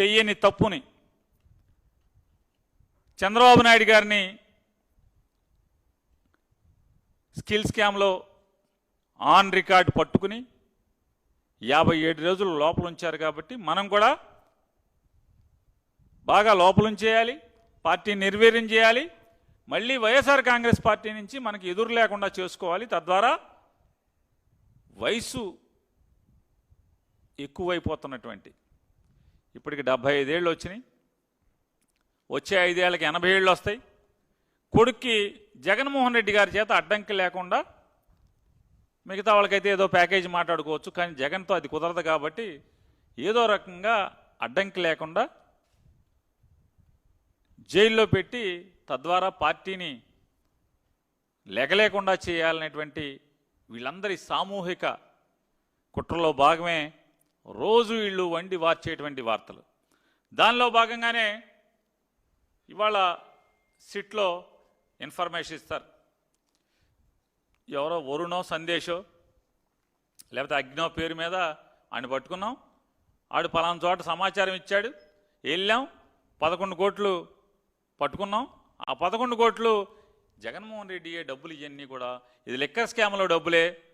చెయ్యని తప్పుని చంద్రబాబు నాయుడు గారిని స్కిల్ స్కామ్లో ఆన్ రికార్డ్ పట్టుకుని యాభై ఏడు రోజులు లోపల ఉంచారు కాబట్టి మనం కూడా బాగా లోపలుంచేయాలి పార్టీని నిర్వీర్యం చేయాలి. మళ్ళీ వైఎస్ఆర్ కాంగ్రెస్ పార్టీ నుంచి మనకి ఎదురు లేకుండా చేసుకోవాలి. తద్వారా వయసు ఎక్కువైపోతున్నటువంటి ఇప్పటికి డెబ్భై ఐదేళ్ళు వచ్చినాయి. వచ్చే ఐదేళ్ళకి ఎనభై ఏళ్ళు వస్తాయి. కొడుక్కి జగన్మోహన్ రెడ్డి గారి చేత అడ్డంకి లేకుండా మిగతా వాళ్ళకైతే ఏదో ప్యాకేజీ మాట్లాడుకోవచ్చు కానీ జగన్తో అది కుదరదు కాబట్టి ఏదో రకంగా అడ్డంకి లేకుండా జైల్లో పెట్టి తద్వారా పార్టీని లెగలేకుండా చేయాలనేటువంటి వీళ్ళందరి సామూహిక కుట్రలో భాగమే రోజు వీళ్ళు వండి వార్చేటువంటి వార్తలు. దానిలో భాగంగానే ఇవాళ సిట్లో ఇన్ఫర్మేషన్ ఇస్తారు. ఎవరో వరుణో సందేశో లేకపోతే అగ్నో పేరు మీద ఆయన పట్టుకున్నాం. ఆడు పలానా చోట సమాచారం ఇచ్చాడు. వెళ్ళాం. పదకొండు కోట్లు పట్టుకున్నాం. ఆ పదకొండు కోట్లు జగన్మోహన్ రెడ్డి డబ్బులు ఇవన్నీ కూడా? ఇది లెక్కర్ స్కామ్లో డబ్బులే.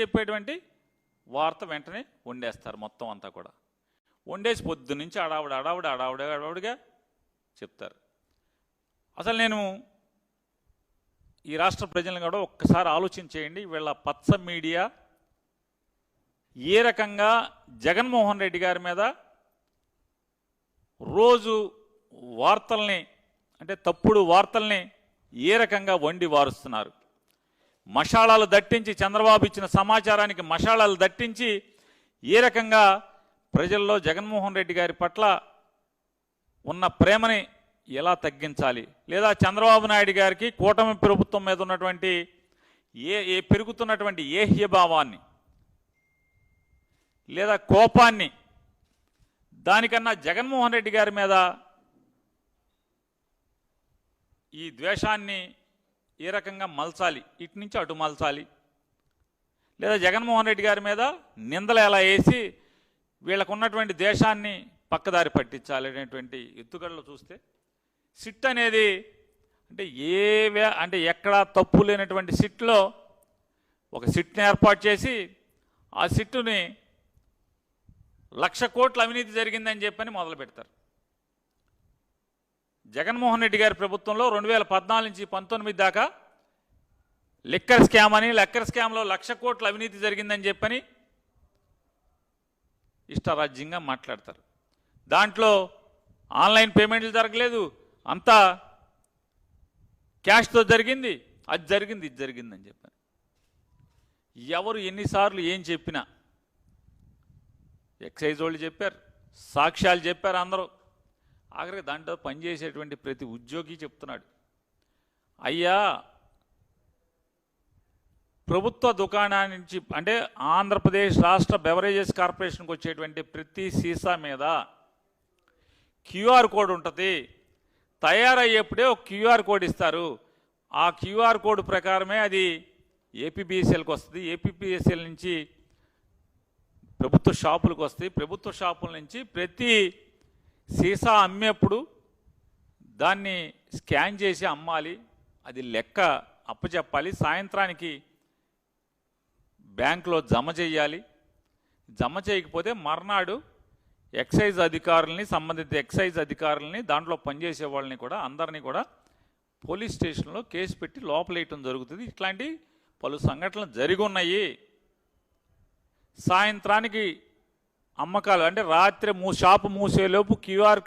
చెప్పేటువంటి వార్త వెంటనే వండేస్తారు మొత్తం అంతా కూడా. వండేసి పొద్దు నుంచి అడావుడు అడావుడు అడావుడు అడావుడిగా చెప్తారు. అసలు నేను ఈ రాష్ట్ర ప్రజలను కూడా ఒక్కసారి ఆలోచన చేయండి వీళ్ళ పచ్చ మీడియా ఏ రకంగా జగన్మోహన్ రెడ్డి గారి మీద రోజు వార్తల్ని అంటే తప్పుడు వార్తల్ని ఏ రకంగా వండి వారుస్తున్నారు. మషాళాలు దట్టించి చంద్రబాబు ఇచ్చిన సమాచారానికి మషాళాలు దట్టించి ఏ రకంగా ప్రజల్లో జగన్మోహన్ రెడ్డి గారి పట్ల ఉన్న ప్రేమని ఎలా తగ్గించాలి? లేదా చంద్రబాబు నాయుడు గారికి కూటమి ప్రభుత్వం మీద ఉన్నటువంటి ఏ ఏ పెరుగుతున్నటువంటి ఏహ్యభావాన్ని లేదా కోపాన్ని దానికన్నా జగన్మోహన్ రెడ్డి గారి మీద ఈ ద్వేషాన్ని ఏ రకంగా మలచాలి? ఇటు నుంచి అటు మలచాలి? లేదా జగన్మోహన్ రెడ్డి గారి మీద నిందలు ఎలా వేసి వీళ్ళకున్నటువంటి దేశాన్ని పక్కదారి పట్టించాలి అనేటువంటి ఎత్తుగడలు చూస్తే సిట్ అనేది అంటే ఏ అంటే ఎక్కడా తప్పు లేనటువంటి సిట్లో ఒక సిట్ని ఏర్పాటు చేసి ఆ సిట్టుని లక్ష కోట్ల అవినీతి జరిగిందని చెప్పని మొదలు పెడతారు జగన్మోహన్ రెడ్డి గారి ప్రభుత్వంలో రెండు వేల పద్నాలుగు నుంచి పంతొమ్మిది దాకా లిక్కర్ స్కామ్ అని లెక్కర్ స్కామ్లో లక్ష కోట్ల అవినీతి జరిగిందని చెప్పని ఇష్టారాజ్యంగా మాట్లాడతారు. దాంట్లో ఆన్లైన్ పేమెంట్లు జరగలేదు. అంతా క్యాష్తో జరిగింది అది జరిగింది ఇది జరిగిందని చెప్పాను. ఎవరు ఎన్నిసార్లు ఏం చెప్పినా ఎక్సైజ్ వాళ్ళు చెప్పారు సాక్ష్యాలు చెప్పారు అందరూ. ఆఖరికి దాంట్లో పనిచేసేటువంటి ప్రతి ఉద్యోగి చెప్తున్నాడు. అయ్యా ప్రభుత్వ దుకాణానికి నుంచి అంటే ఆంధ్రప్రదేశ్ రాష్ట్ర బెవరేజెస్ కార్పొరేషన్కి వచ్చేటువంటి ప్రతి సీసా మీద క్యూఆర్ కోడ్ ఉంటుంది. తయారయ్యేప్పుడే ఒక క్యూఆర్ కోడ్ ఇస్తారు. ఆ క్యూఆర్ కోడ్ ప్రకారమే అది ఏపీబీఎస్ఎల్కి వస్తుంది. ఏపీబీఎస్ఎల్ నుంచి ప్రభుత్వ షాపులకు వస్తాయి ప్రభుత్వ షాపుల నుంచి ప్రతి సీసా అమ్మేప్పుడు దాన్ని స్కాన్ చేసి అమ్మాలి. అది లెక్క అప్పచెప్పాలి. సాయంత్రానికి బ్యాంకులో జమ చేయాలి. జమ చేయకపోతే మర్నాడు ఎక్సైజ్ అధికారుల్ని సంబంధిత ఎక్సైజ్ అధికారుల్ని దాంట్లో పనిచేసే వాళ్ళని కూడా అందరినీ కూడా పోలీస్ స్టేషన్లో కేసు పెట్టి లోపలేయటం జరుగుతుంది. ఇట్లాంటి పలు సంఘటనలు జరిగి ఉన్నాయి. సాయంత్రానికి అమ్మకాలు అంటే రాత్రి మూ షాపు మూసేలోపు క్యూఆర్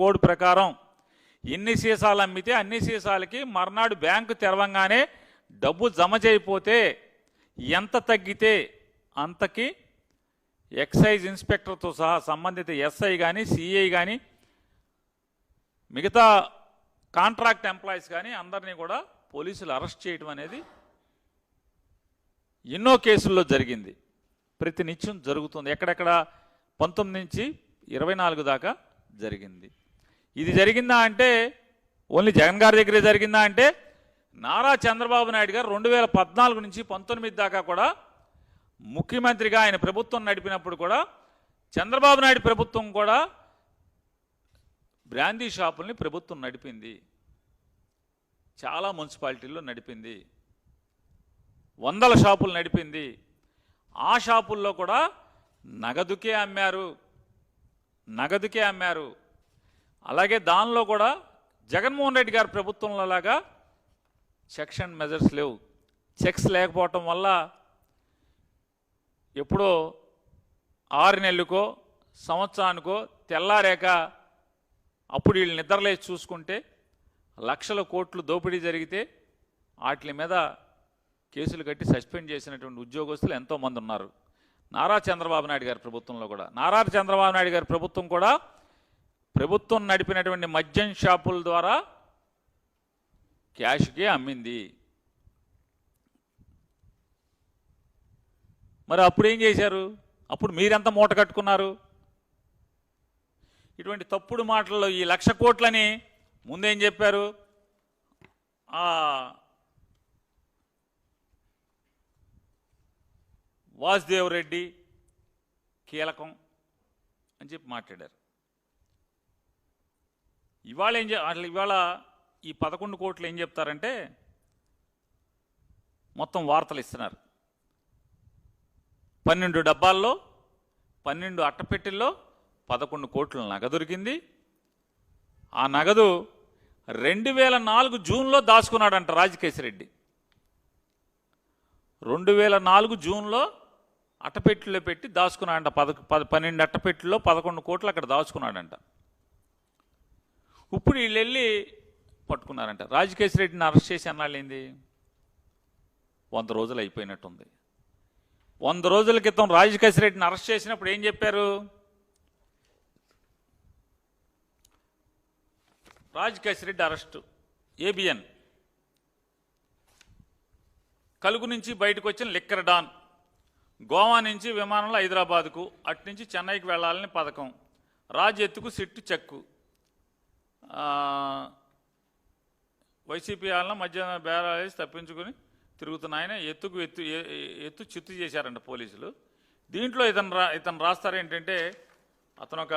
కోడ్ ప్రకారం ఎన్ని సీసాలు అమ్మితే అన్ని సీసాలకి మర్నాడు బ్యాంకు తెరవంగానే డబ్బు జమ చేయిపోతే ఎంత తగ్గితే అంతకి ఎక్సైజ్ ఇన్స్పెక్టర్తో సహా సంబంధిత ఎస్ఐ కానీ సిఐ కానీ మిగతా కాంట్రాక్ట్ ఎంప్లాయీస్ కానీ అందరినీ కూడా పోలీసులు అరెస్ట్ చేయడం అనేది ఎన్నో కేసుల్లో జరిగింది. ప్రతి నిత్యం జరుగుతుంది. ఎక్కడెక్కడ పంతొమ్మిది నుంచి ఇరవై నాలుగు దాకా జరిగింది. ఇది జరిగిందా అంటే ఓన్లీ జగన్ గారి దగ్గరే జరిగిందా అంటే నారా చంద్రబాబు నాయుడు గారు రెండు వేల పద్నాలుగు నుంచి పంతొమ్మిది దాకా కూడా ముఖ్యమంత్రిగా ఆయన ప్రభుత్వం నడిపినప్పుడు కూడా చంద్రబాబు నాయుడు ప్రభుత్వం కూడా బ్రాందీ షాపుల్ని ప్రభుత్వం నడిపింది. చాలా మున్సిపాలిటీల్లో నడిపింది. వందల షాపులు నడిపింది. ఆ షాపుల్లో కూడా నగదుకే అమ్మారు నగదుకే అమ్మారు. అలాగే దానిలో కూడా జగన్మోహన్ రెడ్డి గారి ప్రభుత్వంలో లాగా చెక్స్ అండ్ మెజర్స్ లేవు. చెక్స్ లేకపోవటం వల్ల ఎప్పుడో ఆరు నెలలకో సంవత్సరానికో తెల్లారాక అప్పుడు వీళ్ళు నిద్రలేసి చూసుకుంటే లక్షల కోట్లు దోపిడీ జరిగితే వాటి మీద కేసులు కట్టి సస్పెండ్ చేసినటువంటి ఉద్యోగస్తులు ఎంతోమంది ఉన్నారు. నారా చంద్రబాబు నాయుడు గారి ప్రభుత్వంలో కూడా. నారా చంద్రబాబు నాయుడు గారి ప్రభుత్వం కూడా ప్రభుత్వం నడిపినటువంటి మద్యం షాపుల ద్వారా క్యాష్కే అమ్మింది. మరి అప్పుడు ఏం చేశారు? అప్పుడు మీరెంత మూట కట్టుకున్నారు? ఇటువంటి తప్పుడు మాటల్లో ఈ లక్ష కోట్లని ముందేం చెప్పారు? ఆ రెడ్డి కీలకం అని చెప్పి మాట్లాడారు. ఇవాళ ఏం చె అసలు ఇవాళ ఈ పదకొండు కోట్లు ఏం చెప్తారంటే మొత్తం వార్తలు ఇస్తున్నారు. పన్నెండు డబ్బాల్లో పన్నెండు అట్టపెట్టెల్లో పదకొండు కోట్ల నగ దొరికింది. ఆ నగదు రెండు వేల నాలుగు జూన్లో దాచుకున్నాడంట రాజకేశిరెడ్డి. రెండు వేల నాలుగు జూన్లో అట్టపెట్టెలో పెట్టి దాచుకున్నాడంట. పద పద పన్నెండు అట్టపెట్టెల్లో పదకొండు కోట్లు అక్కడ దాచుకున్నాడంట. ఇప్పుడు వీళ్ళు వెళ్ళి పట్టుకున్నారంట రాజకేశిరెడ్డిని అరెస్ట్ చేసి అన్నాళ్ళేంది? వంద రోజులు అయిపోయినట్టుంది. వంద రోజుల క్రితం రాజకేశిరెడ్డిని అరెస్ట్ చేసినప్పుడు ఏం చెప్పారు? రాజకేశిరెడ్డి అరెస్టు. ఏబిఎన్. కలుగు నుంచి బయటకు వచ్చిన లిక్కర్ డాన్. గోవా నుంచి విమానంలో హైదరాబాద్కు అటు నుంచి చెన్నైకి వెళ్ళాలని పథకం. రాజు ఎత్తుకు సిట్టు చెక్కు. వైసీపీ వాళ్ళ మధ్య బేరాలేసి తప్పించుకుని తిరుగుతున్న ఆయన ఎత్తుకు ఎత్తు ఎత్తు చిత్తు చేశారంట పోలీసులు. దీంట్లో ఇతను రా ఇతను రాస్తారు ఏంటంటే అతను ఒక